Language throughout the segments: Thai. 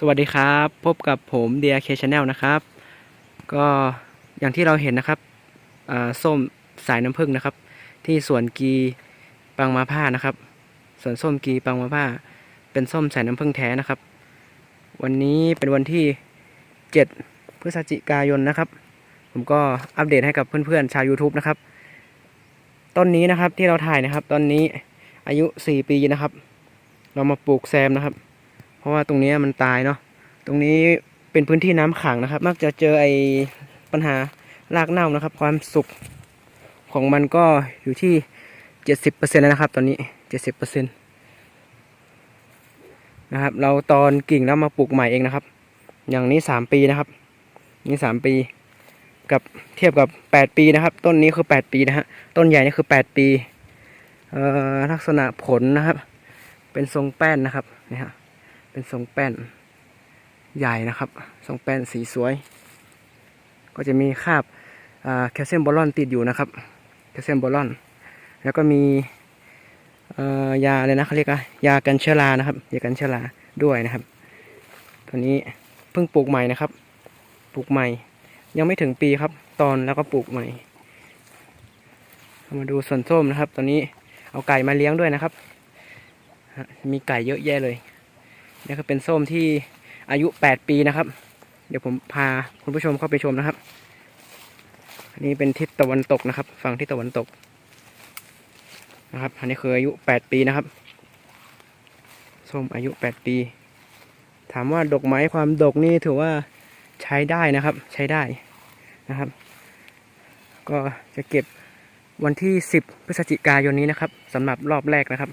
สวัสดีครับ พบกับผมเดียเคชแนลนะครับ ก็อย่างที่เราเห็นนะครับส้มสายน้ำผึ้งนะครับ ที่สวนกีปังมาผ้านะครับสวนส้มกีปังมาผ้า เป็นส้มสายน้ำผึ้งแท้นะครับ วันนี้เป็นวันที่ 7 พฤศจิกายนนะครับ ผมก็อัปเดตให้กับเพื่อนๆชาว YouTube นะครับ ต้นนี้นะครับที่เราถ่ายนะครับ ตอนนี้อายุ 4 ปีนะครับ เรามาปลูกแซมนะครับ เพราะว่าตรงนี้มันตายเนาะตรงนี้เป็นพื้นที่น้ำขังนะครับ มักจะเจอไอ้ปัญหารากเน่านะครับ ความสุกของมันก็อยู่ที่เจ็ดสิบเปอร์เซ็นต์แล้วนะครับ ตอนนี้เจ็ดสิบเปอร์เซ็นต์นะครับ เราตอนกิ่งแล้วมาปลูกใหม่เองนะครับ อย่างนี้สามปีนะครับนี่สามปีกับเทียบกับแปดปีนะครับ ต้นนี้คือแปดปีนะฮะต้นใหญ่นี่คือแปดปีลักษณะผลนะครับ เป็นทรงแป้นนะครับนี่ฮะ เป็นทรงแป้นใหญ่นะครับทรงแป้นสีสวย ก็จะมีคาบแคลเซียมบอลอนติดอยู่นะครับแคลเซียมบอลอน แล้วก็มียาอะไรนะเขาเรียกอะยากันเชื้อรานะครับยากันเชื้อราด้วยนะครับ ตัวนี้เพิ่งปลูกใหม่นะครับ ปลูกใหม่ ยังไม่ถึงปีครับ ตอนแล้วก็ปลูกใหม่มาดูส่วนส้มนะครับ ตอนนี้เอาไก่มาเลี้ยงด้วยนะครับ มีไก่เยอะแยะเลย นี่ก็เป็นส้มที่อายุ 8 ปีนะครับ เดี๋ยวผมพาคุณผู้ชมเข้าไปชมนะครับ อันนี้เป็นทิศตะวันตกนะครับ ฝั่งทิศตะวันตกนะครับ อันนี้คืออายุ 8 ปีนะครับ ส้มอายุ 8 ปี ถามว่าดกไหมความดกนี่ถือว่าใช้ได้นะครับ ใช้ได้นะครับ ก็จะเก็บวันที่ 10 พฤศจิกายนนี้นะครับสำหรับรอบแรกนะครับ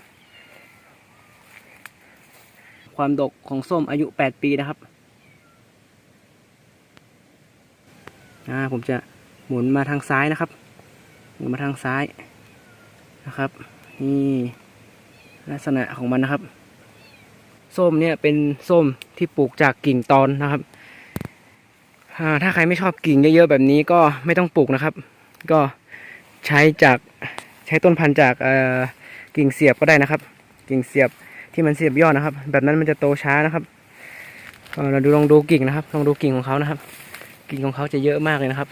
ความดกของส้มอายุ 8 ปีนะครับอ่าผมจะหมุนมาทางซ้ายนะครับ หมุนมาทางซ้ายนะครับ นี่ลักษณะของมันนะครับ ส้มเนี่ยเป็นส้มที่ปลูกจากกิ่งตอนนะครับอ่าถ้าใครไม่ชอบกิ่งเยอะๆแบบนี้ก็ไม่ต้องปลูกนะครับ ก็ใช้จากใช้ต้นพันธุ์จากเอ่อกิ่งเสียบก็ได้นะครับ กิ่งเสียบ ที่มันเสียบยอดนะครับ แบบนั้นมันจะโตช้านะครับเราดูลองดูกิ่งนะครับลองดูกิ่งของเขานะครับ กิ่งของเขาจะเยอะมากเลยนะครับ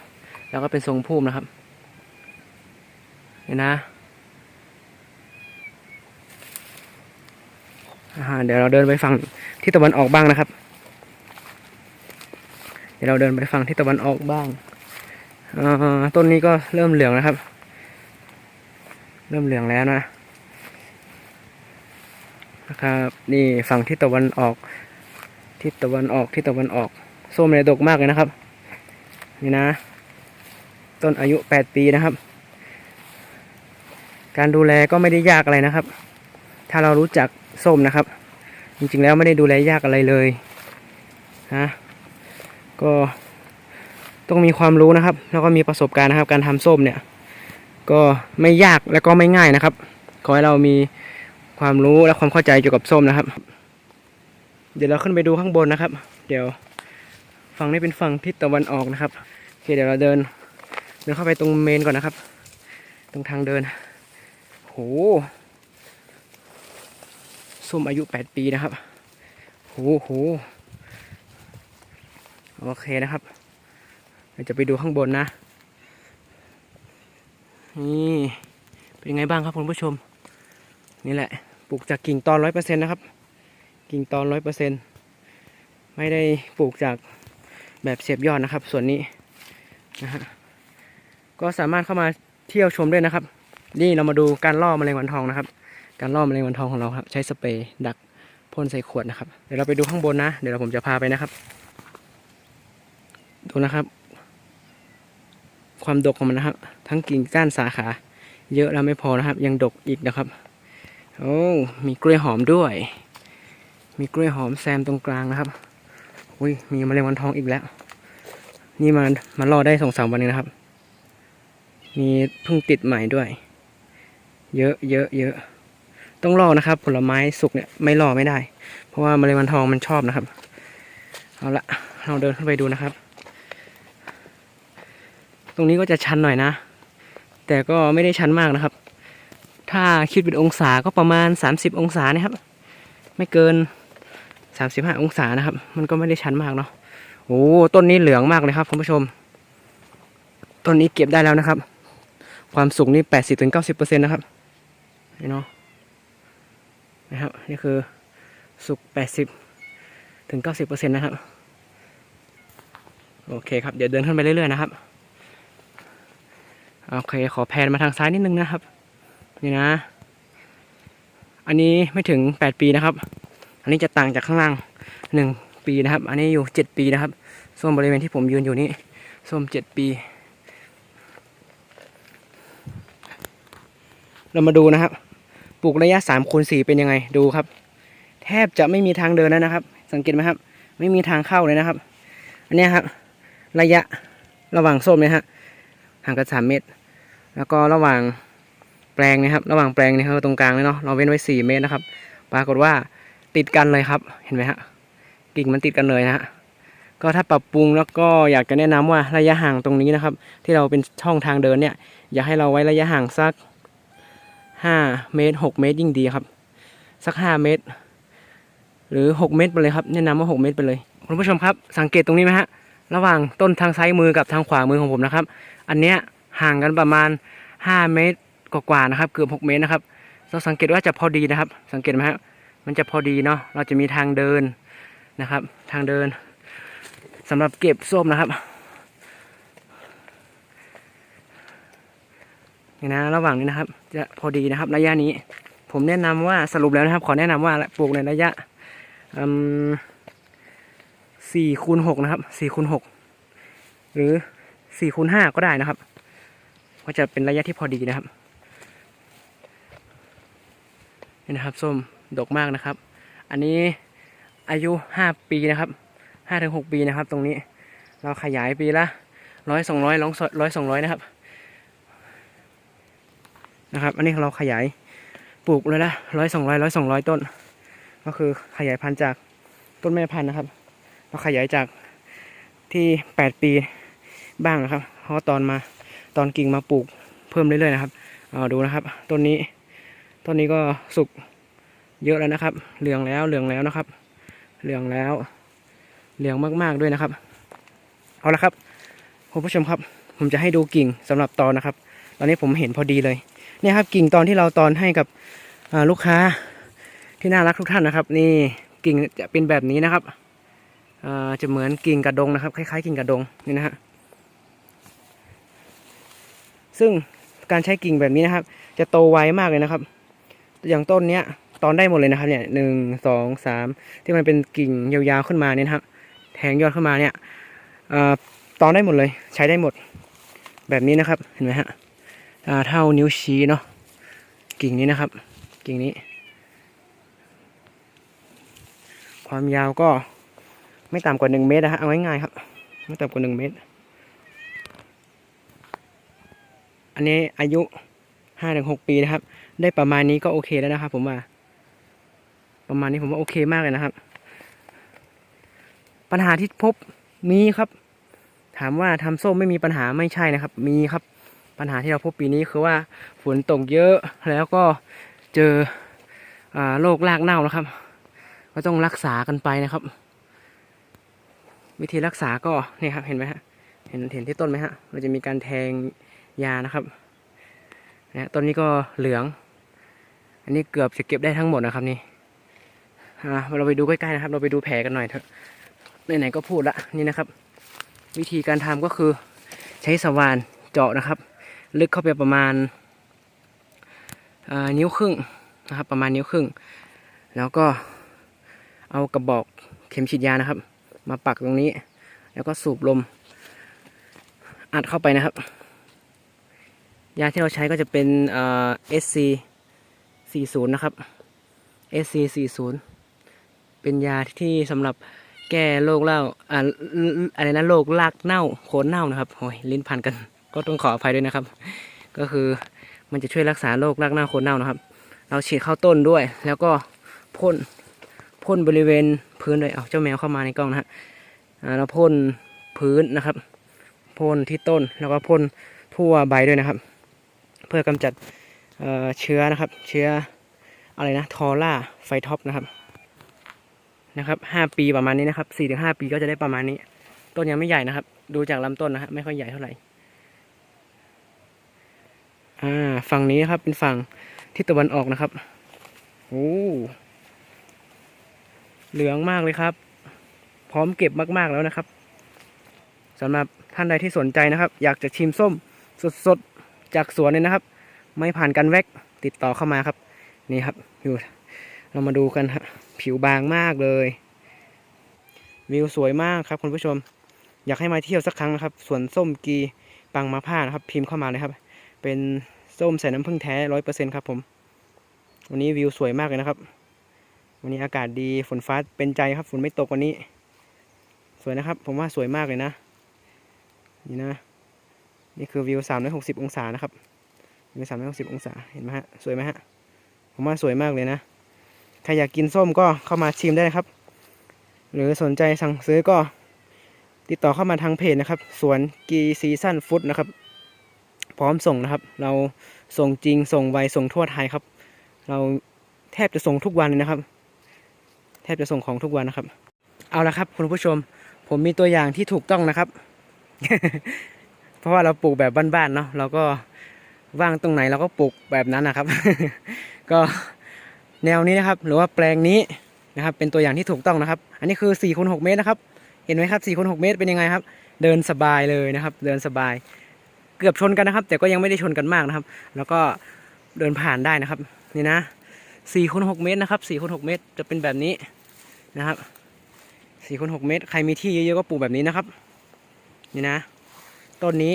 แล้วก็เป็นทรงพุ่มนะครับเห็นนะเดี๋ยวเราเดินไปฝั่งที่ตะวันออกบ้างนะครับ เดี๋ยวเราเดินไปฝั่งที่ตะวันออกบ้างอต้นนี้ก็เริ่มเหลืองนะครับ เริ่มเหลืองแล้วนะ นะครับนี่ฝั่งทิศตะวันออกทิศตะวันออกทิศตะวันออกส้มเนี่ยดกมากเลยนะครับ นี่นะ ต้นอายุ 8 ปีนะครับ การดูแลก็ไม่ได้ยากอะไรนะครับ ถ้าเรารู้จักส้มนะครับ จริงๆแล้วไม่ได้ดูแลยากอะไรเลยนะก็ต้องมีความรู้นะครับ แล้วก็มีประสบการณ์นะครับ การทำส้มเนี่ย ก็ไม่ยากและก็ไม่ง่ายนะครับ ขอให้เรามี ความรู้และความเข้าใจเกี่ยวกับส้มนะครับ เดี๋ยวเราขึ้นไปดูข้างบนนะครับ เดี๋ยวฝั่งนี้เป็นฝั่งทิศตะวันออกนะครับโอเคเดี๋ยวเราเดิน เดินเข้าไปตรงเมนก่อนนะครับ ตรงทางเดินโหส้มอายุแปดปีนะครับโหโหโอเคนะครับเราจะไปดูข้างบนนะนี่เป็นไงบ้างครับคุณผู้ชม นี่แหละปลูกจากกิ่งตอนร้อยเปอร์เซ็นต์นะครับ กิ่งตอนร้อยเปอร์เซ็นต์ไม่ได้ปลูกจากแบบเสียบยอดนะครับ ส่วนนี้นะฮะก็สามารถเข้ามาเที่ยวชมด้วยนะครับ นี่เรามาดูการล่อแมลงวันทองนะครับ การล่อแมลงวันทองของเราครับ ใช้สเปรย์ดักพ่นใส่ขวดนะครับ เดี๋ยวเราไปดูข้างบนนะ เดี๋ยวผมจะพาไปนะครับ ดูนะครับ ความดกของมันนะครับ ทั้งกิ่งก้านสาขา เยอะแล้วไม่พอนะครับ ยังดกอีกนะครับ โอ้มีกล้วยหอมด้วย มีกล้วยหอมแซมตรงกลางนะครับอุ้ยมีแมลงวันทองอีกแล้ว นี่มันมันรอได้สองสามวันเองนะครับ มีเพิ่งติดใหม่ด้วย เยอะเยอะเยอะต้องรอนะครับ ผลไม้สุกเนี่ยไม่รอไม่ได้ เพราะว่าแมลงวันทองมันชอบนะครับ เอาละเราเดินขึ้นไปดูนะครับ ตรงนี้ก็จะชันหน่อยนะ แต่ก็ไม่ได้ชันมากนะครับ ถ้าคิดเป็นองศาก็ประมาณ 30 องศานะครับ ไม่เกินสามสิบห้าองศานะครับ มันก็ไม่ได้ชันมากเนาะโอ้ต้นนี้เหลืองมากเลยครับคุณผู้ชม ต้นนี้เก็บได้แล้วนะครับ ความสูงนี่แปดสิบถึงเก้าสิบเปอร์เซ็นต์นะครับนี่เนาะนะครับนี่คือสุกแปดสิบถึงเก้าสิบเปอร์เซ็นต์นะครับ โอเคครับ เดี๋ยวเดินขึ้นไปเรื่อยๆนะครับ โอเค ขอแพนมาทางซ้ายนิดนึงนะครับ นี่นะ อันนี้ไม่ถึงแปดปีนะครับ อันนี้จะต่างจากข้างล่างหนึ่งปีนะครับ อันนี้อยู่เจ็ดปีนะครับส้มบริเวณที่ผมยืนอยู่นี้ส้มเจ็ดปี เรามาดูนะครับ ปลูกระยะสามคูณสี่เป็นยังไงดูครับ แทบจะไม่มีทางเดินแล้วนะครับ สังเกตไหมครับ ไม่มีทางเข้าเลยนะครับ อันนี้ครับระยะระหว่างส้มเนี่ยฮะห่างกันสามเมตร แล้วก็ระหว่าง แปลงนะครับ ระหว่างแปลงนี่ครับตรงกลางเลยเนาะเราเว้นไว้สี่เมตรนะครับ ปรากฏว่าติดกันเลยครับ เห็นไหมฮะกิ่งมันติดกันเลยนะฮะก็ถ้าปรับปรุงแล้วก็อยากจะแนะนำว่าระยะห่างตรงนี้นะครับ ที่เราเป็นช่องทางเดินเนี่ย อยากให้เราไว้ระยะห่างสักห้าเมตรหกเมตรยิ่งดีครับ สักห้าเมตร หรือหกเมตรไปเลยครับแนะนำว่าหกเมตรไปเลยคุณผู้ชมครับ สังเกตตรงนี้ไหมฮะระหว่างต้นทางซ้ายมือกับทางขวามือของผมนะครับ อันเนี้ยห่างกันประมาณห้าเมตร กว่าๆนะครับ เกือบหกเมตรนะครับ เราสังเกตว่าจะพอดีนะครับ สังเกตไหมฮะมันจะพอดีเนาะเราจะมีทางเดินนะครับ ทางเดินสำหรับเก็บส้มนะครับนี่นะระหว่างนี้นะครับ จะพอดีนะครับระยะนี้ ผมแนะนำว่าสรุปแล้วนะครับ ขอแนะนำว่าปลูกในระยะสี่คูณหกนะครับสี่คูณหกหรือสี่คูณห้าก็ได้นะครับ ก็จะเป็นระยะที่พอดีนะครับ นี่นะครับส้มดกมากนะครับ อันนี้อายุห้าปีนะครับห้าถึงหกปีนะครับ ตรงนี้ เราขยายปีละร้อยสองร้อยร้อยร้อยสองร้อยนะครับนะครับ อันนี้เราขยายปลูกเลยละร้อยสองร้อยร้อยสองร้อยต้น ก็คือขยายพันธุ์จากต้นแม่พันธุ์นะครับ เราขยายจากที่แปดปีบ้างนะครับเพราะตอนมาตอนกิ่งมาปลูกเพิ่มเรื่อยๆนะครับเอาดูนะครับต้นนี้ ต้นนี้ก็สุกเยอะแล้วนะครับ เหลืองแล้วเหลืองแล้วนะครับ เหลืองแล้ว เหลืองมากๆด้วยนะครับ เอาละครับคุณผู้ชมครับ ผมจะให้ดูกิ่งสำหรับตอนนะครับ ตอนนี้ผมเห็นพอดีเลยเนี่ยครับกิ่งตอนที่เราตอนให้กับลูกค้าที่น่ารักทุกท่านนะครับ นี่กิ่งจะเป็นแบบนี้นะครับจะเหมือนกิ่งกระดงนะครับ คล้ายๆกิ่งกระดงนี่นะฮะซึ่งการใช้กิ่งแบบนี้นะครับ จะโตไวมากเลยนะครับ อย่างต้นเนี้ยตอนได้หมดเลยนะครับเนี่ยหนึ่งสองสามที่มันเป็นกิ่งยาวๆขึ้นมาเนี่ยนะครับแทงยอดขึ้นมาเนี่ยอตอนได้หมดเลย ใช้ได้หมด แบบนี้นะครับเห็นไหมฮะเท่านิ้วชี้เนาะกิ่งนี้นะครับ กิ่งนี้ ความยาวก็ไม่ต่ำกว่าหนึ่งเมตรนะฮะเอาง่ายๆครับ ไม่ต่ำกว่าหนึ่งเมตร อันนี้อายุห้าถึงหกปีนะครับ ได้ประมาณนี้ก็โอเคแล้วนะครับ ผมว่า ประมาณนี้ผมว่าโอเคมากเลยนะครับ ปัญหาที่พบมีครับ ถามว่าทำส้มไม่มีปัญหาไม่ใช่นะครับ มีครับ ปัญหาที่เราพบปีนี้คือว่าฝนตกเยอะแล้วก็เจออโรครากเน่านะครับ ก็ต้องรักษากันไปนะครับ วิธีรักษาก็นี่ครับ เห็นไหมฮะเห็นเห็นที่ต้นไหมฮะเราจะมีการแทงยานะครับนะต้นนี้ก็เหลือง อันนี้เกือบจะเก็บได้ทั้งหมดนะครับนี่เราไปดูใกล้ๆนะครับ เราไปดูแผลกันหน่อยเถอะไหนๆก็พูดละนี่นะครับ วิธีการทำก็คือใช้สว่านเจาะนะครับ ลึกเข้าไปประมาณานิ้วครึ่งนะครับ ประมาณนิ้วครึ่ง แล้วก็เอากระบอกเข็มฉีดยานะครับ มาปักตรงนี้ แล้วก็สูบลม อัดเข้าไปนะครับ ยาที่เราใช้ก็จะเป็นเอ่อ SC 40 นะครับ SC 40 เป็นยาที่สำหรับแก้โรคเล่าอ่าอะไรนะโรครากเน่าโคนเน่านะครับโอ้ยลิ้นพันกัน ก็ต้องขออภัยด้วยนะครับ ก็คือมันจะช่วยรักษาโรครากเน่าโคนเน่านะครับ เราฉีดเข้าต้นด้วย แล้วก็พ่นพ่นบริเวณพื้นด้วยเอาเจ้าแมวเข้ามาในกล้องนะฮะเราพ่นพื้นนะครับพ่นที่ต้นแล้วก็พ่นทั่วใบด้วยนะครับ เพื่อกำจัด เชื้อนะครับ เชื้ออะไรนะทอร่าไฟท็อปนะครับนะครับห้าปีประมาณนี้นะครับสี่ถึงห้าปีก็จะได้ประมาณนี้ ต้นยังไม่ใหญ่นะครับ ดูจากลำต้นนะฮะไม่ค่อยใหญ่เท่าไหร่อ่าฝั่งนี้นะครับเป็นฝั่งทิศตะวันออกนะครับโอ้เหลืองมากเลยครับ พร้อมเก็บมาก ๆแล้วนะครับสำหรับท่านใดที่สนใจนะครับ อยากจะชิมส้มสดๆจากสวนเลยนะครับ ไม่ผ่านการแวกติดต่อเข้ามาครับ นี่ครับอยู่เรามาดูกันฮะผิวบางมากเลย วิวสวยมากครับคุณผู้ชม อยากให้มาเที่ยวสักครั้งนะครับสวนส้มกีปังมาผ้านะครับ พิมพ์เข้ามาเลยครับ เป็นส้มใส่น้ำผึ้งแท้ร้อยเปอร์เซ็นครับผม วันนี้วิวสวยมากเลยนะครับ วันนี้อากาศดีฝนฟ้าเป็นใจครับฝนไม่ตกวันนี้ สวยนะครับ ผมว่าสวยมากเลยนะ นี่นะ นี่คือวิวสามร้อยหกสิบองศานะครับ วิวสามร้อยหกสิบองศาเห็นไหมฮะสวยไหมฮะผมว่าสวยมากเลยนะใครอยากกินส้มก็เข้ามาชิมได้นะครับ หรือสนใจสั่งซื้อก็ติดต่อเข้ามาทางเพจนะครับ สวนกีซีซั่นฟุตนะครับ พร้อมส่งนะครับ เราส่งจริงส่งไวส่งทั่วไทยครับ เราแทบจะส่งทุกวันเลยนะครับ แทบจะส่งของทุกวันนะครับ เอาละครับ คุณผู้ชม ผมมีตัวอย่างที่ถูกต้องนะครับ เพราะว่าเราปลูกแบบบ้านๆเนาะเราก็ ว่างตรงไหนเราก็ปลูกแบบนั้นนะครับ ก็แนวนี้นะครับ หรือว่าแปลงนี้นะครับ เป็นตัวอย่างที่ถูกต้องนะครับ อันนี้คือ4คูณ6เมตรนะครับ เห็นไหมครับ4คูณ6เมตรเป็นยังไงครับ เดินสบายเลยนะครับ เดินสบาย เกือบชนกันนะครับ แต่ก็ยังไม่ได้ชนกันมากนะครับ แล้วก็เดินผ่านได้นะครับ นี่นะ4คูณ6เมตรนะครับ4คูณ6เมตรจะเป็นแบบนี้นะครับ4คูณ6เมตร ใครมีที่เยอะๆก็ปลูกแบบนี้นะครับ นี่นะ ต้นนี้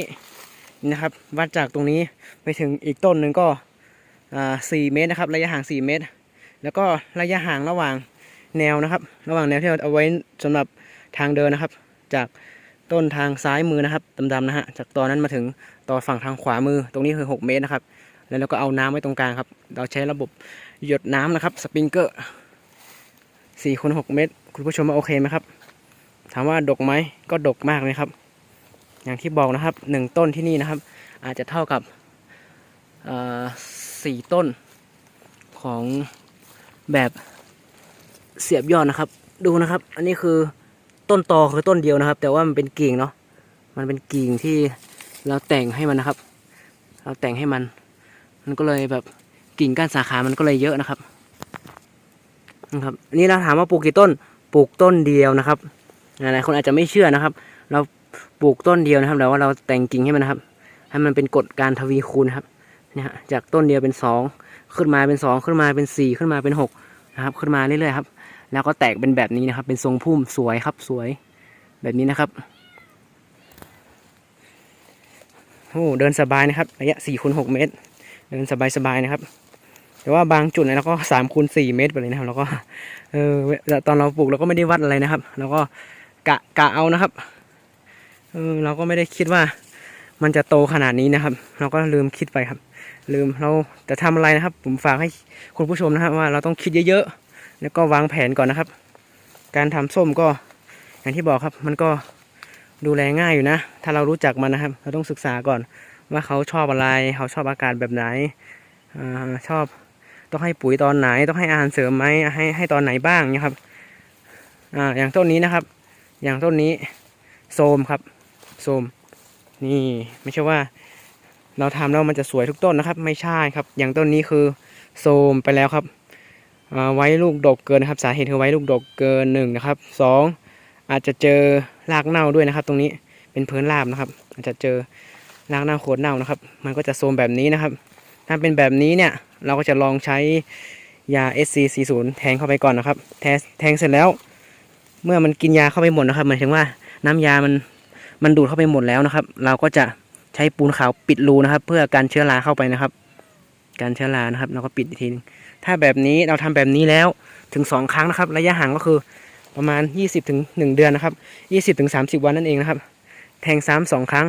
นะครับ วัดจากตรงนี้ไปถึงอีกต้นหนึ่งก็สี่เมตรนะครับ ระยะห่างสี่เมตร แล้วก็ระยะห่างระหว่างแนวนะครับ ระหว่างแนวที่เราเอาไว้สำหรับทางเดินนะครับ จากต้นทางซ้ายมือนะครับดำๆนะฮะจากตอนนั้นมาถึงต่อฝั่งทางขวามือตรงนี้คือ 6 เมตรนะครับ แล้วเราก็เอาน้ำไว้ตรงกลางครับ เราใช้ระบบหยดน้ำนะครับสปริงเกอร์สี่คูณหกเมตร คุณผู้ชมว่าโอเคไหมครับ ถามว่าดกไหมก็ดกมากเลยครับ อย่างที่บอกนะครับหนึ่งต้นที่นี่นะครับ อาจจะเท่ากับสี่ต้นของแบบเสียบยอดนะครับ ดูนะครับ อันนี้คือต้นตอคือต้นเดียวนะครับ แต่ว่ามันเป็นกิ่งเนาะมันเป็นกิ่งที่เราแต่งให้มันนะครับ เราแต่งให้มัน มันก็เลยแบบกิ่งก้านสาขามันก็เลยเยอะนะครับนะครับอันนี้เราถามว่าปลูกกี่ต้นปลูกต้นเดียวนะครับหลายๆคนอาจจะไม่เชื่อนะครับ เรา ปลูกต้นเดียวนะครับแต่ว่าเราแต่งกิ่งให้มันนะครับ ให้มันเป็นกฎการทวีคูณนะครับเนี่ยฮะจากต้นเดียวเป็นสองขึ้นมาเป็นสองขึ้นมาเป็นสี่ขึ้นมาเป็นหกนะครับขึ้นมาเรื่อยๆครับ แล้วก็แตกเป็นแบบนี้นะครับ เป็นทรงพุ่มสวยครับสวยแบบนี้นะครับโอ้เดินสบายนะครับระยะสี่คูณหกเมตร เดินสบายๆนะครับแต่ว่าบางจุดเนี่ยเราก็สามคูณสี่เมตรไปเลยนะครับ แล้วก็เออตอนเราปลูกเราก็ไม่ได้วัดอะไรนะครับเราก็กะกะเอานะครับ เออเราก็ไม่ได้คิดว่ามันจะโตขนาดนี้นะครับ เราก็ลืมคิดไปครับ ลืมเราจะทำอะไรนะครับ ผมฝากให้คุณผู้ชมนะครับว่าเราต้องคิดเยอะๆ แล้วก็วางแผนก่อนนะครับ การทำส้มก็อย่างที่บอกครับ มันก็ดูแลง่ายอยู่นะ ถ้าเรารู้จักมันนะครับ เราต้องศึกษาก่อนว่าเขาชอบอะไร เขาชอบอากาศแบบไหนอชอบต้องให้ปุ๋ยตอนไหน ต้องให้อาหารเสริมไหมให้ให้ตอนไหนบ้างนี่ยครับอ่าอย่างต้นนี้นะครับ อย่างต้นนี้โซมครับ โซมนี่ไม่ใช่ว่า เราทำแล้วมันจะสวยทุกต้นนะครับ ไม่ใช่ครับ อย่างต้นนี้คือโซมไปแล้วครับไว้ลูกดกเกินนะครับสาเหตุคือไว้ลูกดกเกินหนึ่งนะครับสองอาจจะเจอรากเน่าด้วยนะครับ ตรงนี้เป็นพื้นราบนะครับ อาจจะเจอรากเน่าโคนเน่านะครับ มันก็จะโซมแบบนี้นะครับ ถ้าเป็นแบบนี้เนี่ยเราก็จะลองใช้ยา SC40 แทงเข้าไปก่อนนะครับ แทงแทงเสร็จแล้ว เมื่อมันกินยาเข้าไปหมดนะครับหมายถึงว่าน้ำยามัน มันดูดเข้าไปหมดแล้วนะครับ เราก็จะใช้ปูนขาวปิดรูนะครับ เพื่อการเชื้อราเข้าไปนะครับ การเชื้อรานะครับ เราก็ปิดอีกทีหนึงถ้าแบบนี้เราทำแบบนี้แล้วถึงสองครั้งนะครับ ระยะห่างก็คือประมาณ 20ถึง1เดือนนะครับ 20ถึง30 วันนั่นเองนะครับ แทงซ้ำสองครั้ง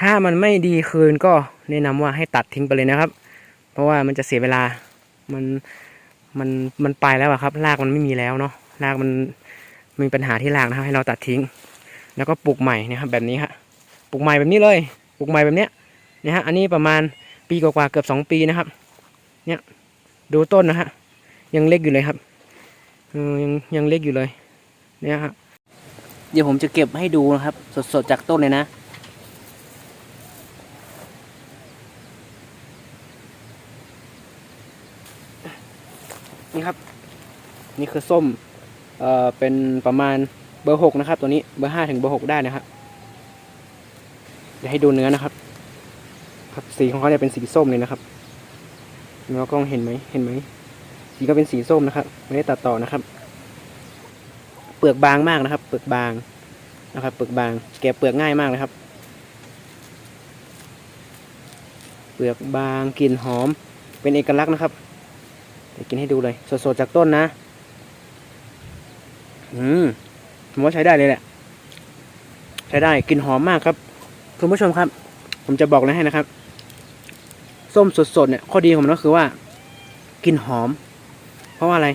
ถ้ามันไม่ดีคืนก็แนะนำว่าให้ตัดทิ้งไปเลยนะครับ เพราะว่ามันจะเสียเวลามันมันมันไปแล้วอะครับรากมันไม่มีแล้วเนาะรากมันมีปัญหาที่รากนะครับให้เราตัดทิ้ง แล้วก็ปลูกใหม่นะครับแบบนี้ฮะปลูกใหม่แบบนี้เลยปลูกใหม่แบบเนี้ยนะฮะอันนี้ประมาณปีกว่าๆเกือบสองปีนะครับ เนี่ยดูต้นนะฮะยังเล็กอยู่เลยครับยังยังเล็กอยู่เลยเนี่ยครับเดี๋ยวผมจะเก็บให้ดูนะครับ สดๆจากต้นเลยนะนี่ครับ นี่คือส้ม เอ่อ เป็นประมาณ เบอร์หกนะครับ ตัวนี้เบอร์ห้าถึงเบอร์หกได้นะครับเดี๋ยวให้ดูเนื้อนะครับ ครับสีของเขาเนี่ยเป็นสีส้มเลยนะครับเรากล้องเห็นไหมเห็นไหมสีก็เป็นสีส้มนะครับ ไม่ได้ตัดต่อนะครับ เปลือกบางมากนะครับ เปลือกบางนะครับ เปลือกบาง แกะเปลือกง่ายมากเลยครับ เปลือกบางกลิ่นหอม เป็นเอกลักษณ์นะครับเดี๋ยวกินให้ดูเลย สดๆจากต้นนะ อืม ผมว่าใช้ได้เลยแหละ ใช้ได้กลิ่นหอมมากครับ คุณผู้ชมครับ ผมจะบอกเลยให้นะครับ ส้มสดๆเนี่ยข้อดีของมันก็คือว่ากลิ่นหอม เพราะว่าอะไร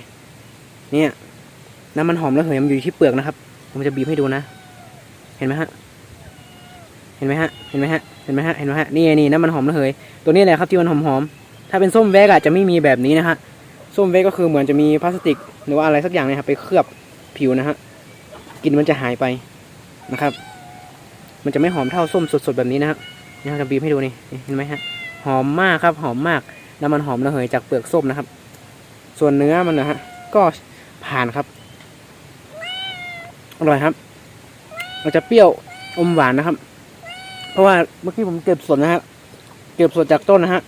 เนี่ยน้ำมันหอมแล้วเหยมันอยู่ที่เปลือกนะครับ ผมจะบีบให้ดูนะ เห็นไหมฮะเห็นไหมฮะ เห็นไหมฮะ เห็นไหมฮะ เห็นไหมฮะ นี่นี่น้ำมันหอมระเหย ตัวนี้แหละครับที่มันหอมหอมๆถ้าเป็นส้มแวกอะจะไม่มีแบบนี้นะฮะ ส้มแวกก็คือเหมือนจะมีพลาสติก หรือว่าอะไรสักอย่างเนี่ยครับไปเคลือบผิวนะฮะ กลิ่นมันจะหายไปนะครับ มันจะไม่หอมเท่าส้มสดๆแบบนี้นะฮะนี่เราจะบีบให้ดูนี่นี่เห็นไหมฮะหอมมากครับ หอมมากน้ำมันหอมระเหยจากเปลือกส้มนะครับ ส่วนเนื้อมันนะฮะก็ผ่านครับอร่อยครับมันจะเปรี้ยวอมหวานนะครับ เพราะว่าเมื่อกี้ผมเก็บสดนะฮะเก็บสดจากต้นนะฮะ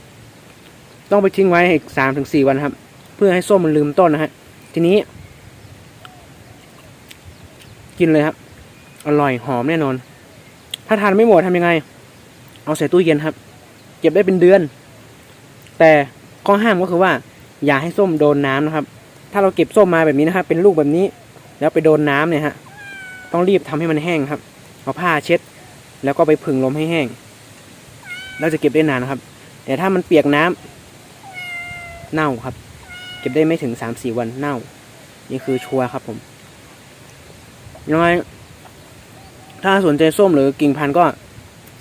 ต้องไปทิ้งไว้อีกสามถึงสี่วันครับ เพื่อให้ส้มมันลืมต้นนะฮะทีนี้ กินเลยครับ อร่อยหอมแน่นอน ถ้าทานไม่หมดทำยังไง เอาใส่ตู้เย็นครับ เก็บได้เป็นเดือน แต่ข้อห้ามก็คือว่า อย่าให้ส้มโดนน้ำนะครับ ถ้าเราเก็บส้มมาแบบนี้นะครับ เป็นลูกแบบนี้ แล้วไปโดนน้ำเนี่ยฮะ ต้องรีบทำให้มันแห้งครับ เอาผ้าเช็ด แล้วก็ไปผึ่งลมให้แห้ง แล้วจะเก็บได้นานนะครับ แต่ถ้ามันเปียกน้ำเน่าครับ เก็บได้ไม่ถึงสามสี่วันเน่า นี่คือชัวร์ครับผม ยังไงถ้าสนใจส้มหรือกิ่งพันธุ์ก็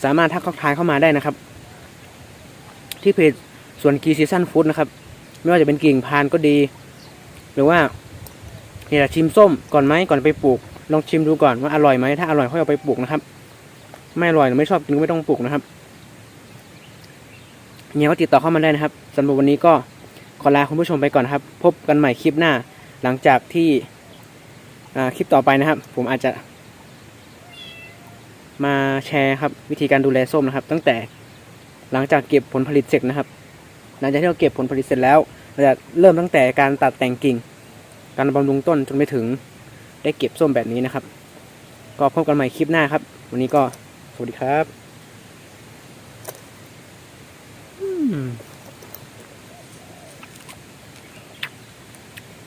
สามารถทักทักทายเข้ามาได้นะครับ ที่เพจสวนกีซีซันฟู้ดนะครับ ไม่ว่าจะเป็นกิ่งพันธุ์ก็ดี หรือว่าอยากชิมส้มก่อนไหมก่อนไปปลูก ลองชิมดูก่อนว่าอร่อยไหมถ้าอร่อยค่อยเอาไปปลูกนะครับ ไม่อร่อยหรือไม่ชอบกินก็ไม่ต้องปลูกนะครับเนี่ยก็ติดต่อเข้ามาได้นะครับสำหรับวันนี้ก็ขอลาคุณผู้ชมไปก่อนนครับ พบกันใหม่คลิปหน้า หลังจากที่ คลิปต่อไปนะครับ ผมอาจจะมาแชร์ครับวิธีการดูแลส้มนะครับ ตั้งแต่หลังจากเก็บผลผลิตเสร็จนะครับ หลังจากที่เราเก็บผลผลิตเสร็จแล้วเราจะเริ่มตั้งแต่การตัดแต่งกิ่ง การบำรุงต้นจนไปถึงได้เก็บส้มแบบนี้นะครับ ก็พบกันใหม่คลิปหน้าครับ วันนี้ก็สวัสดีครับอืม